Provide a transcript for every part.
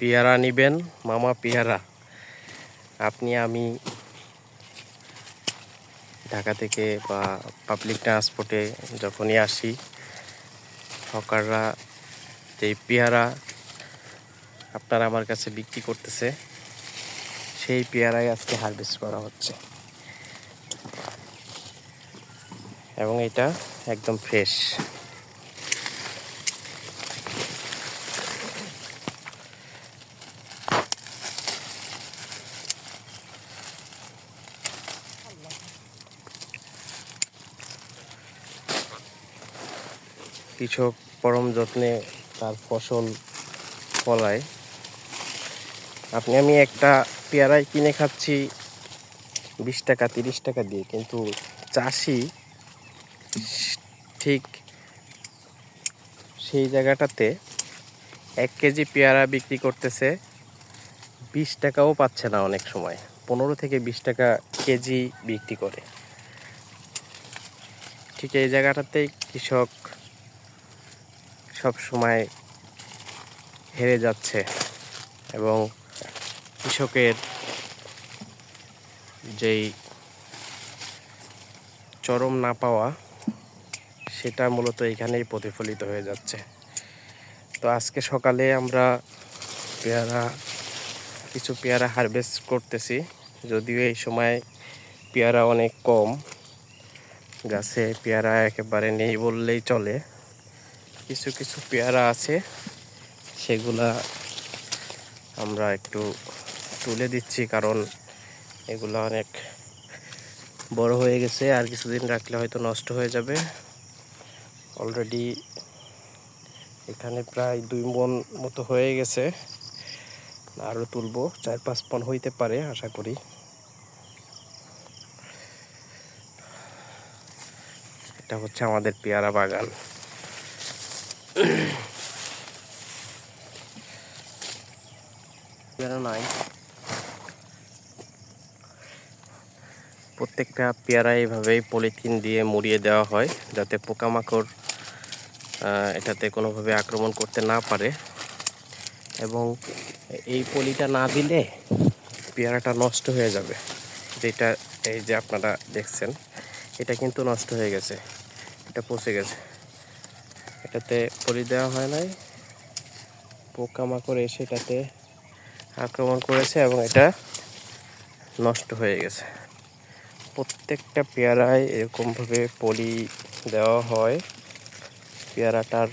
পেয়ারা নিবেন, মামা পেয়ারা। আপনি, আমি ঢাকা থেকে বা পাবলিক ট্রান্সপোর্টে যখনই আসি হকাররা যেই পেয়ারা আপনারা আমার কাছে বিক্রি করতেছে, সেই পেয়ারাই আজকে হারভেস্ট করা হচ্ছে। এবং এটা একদম ফ্রেশ কৃষক পরম যত্নে তার ফসল ফলায়। আপনি, আমি একটা পেয়ারাই কিনে খাচ্ছি, বিশ টাকা, তিরিশ টাকা দিয়ে, কিন্তু চাষি ঠিক সেই জায়গাটাতে এক কেজি পেয়ারা বিক্রি করতেছে, বিশ টাকাও পাচ্ছে না অনেক সময়, পনেরো থেকে বিশ টাকা কেজি বিক্রি করে। ঠিক এই জায়গাটাতেই কৃষক সব সময় হেরে যাচ্ছে এবং কৃষকের যেই চরম না পাওয়া, সেটা মূলত এখানেই প্রতিফলিত হয়ে যাচ্ছে। তো আজকে সকালে আমরা পেয়ারা, কিছু পেয়ারা হারভেস্ট করতেছি। যদিও এই সময় পেয়ারা অনেক কম, গাছে পেয়ারা একেবারে নেই বললেই চলে। কিছু কিছু পেয়ারা আছে। সেগুলা আমরা একটু তুলে দিচ্ছি কারণ এগুলো অনেক বড় হয়ে গেছে। আর কিছুদিন রাখলে হয়তো নষ্ট হয়ে যাবে। অলরেডি এখানে প্রায় দুই মন মতো হয়ে গেছে। আরও তুলবো, চার পাঁচ পন হইতে পারে, আশা করি। এটা হচ্ছে আমাদের পেয়ারা বাগান। নাই। প্রত্যেকটা পেয়ারা এইভাবেই পলিথিন দিয়ে মুড়িয়ে দেওয়া হয়, যাতে পোকামাকড় এটাতে কোনোভাবে আক্রমণ করতে না পারে। এবং এই পলিটা না দিলে পেয়ারাটা নষ্ট হয়ে যাবে। যেটা এই যে আপনারা দেখছেন, এটা কিন্তু নষ্ট হয়ে গেছে, এটা পচে গেছে। এটাতে পলি দেওয়া হয় নাই। পোকামাকড় এসে এটাতে আক্রমণ করেছে এবং এটা নষ্ট হয়ে গেছে। প্রত্যেকটা পেয়ারায় এরকমভাবে পলি দেওয়া হয়। পেয়ারাটার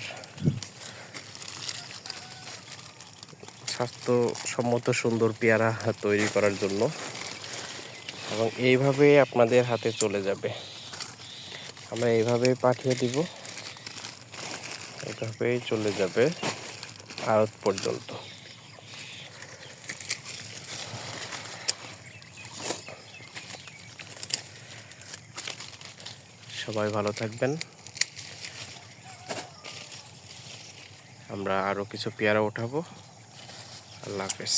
স্বাস্থ্যসম্মত সুন্দর পেয়ারা তৈরি করার জন্য এবং এইভাবে আপনাদের হাতে চলে যাবে। আমরা এইভাবেই পাঠিয়ে দিব। এইভাবেই চলে যাবে আড়ত পর্যন্ত। সবাই ভালো থাকবেন। আমরা আরও কিছু পেয়ারা উঠাবো। আল্লাহ হাফেজ।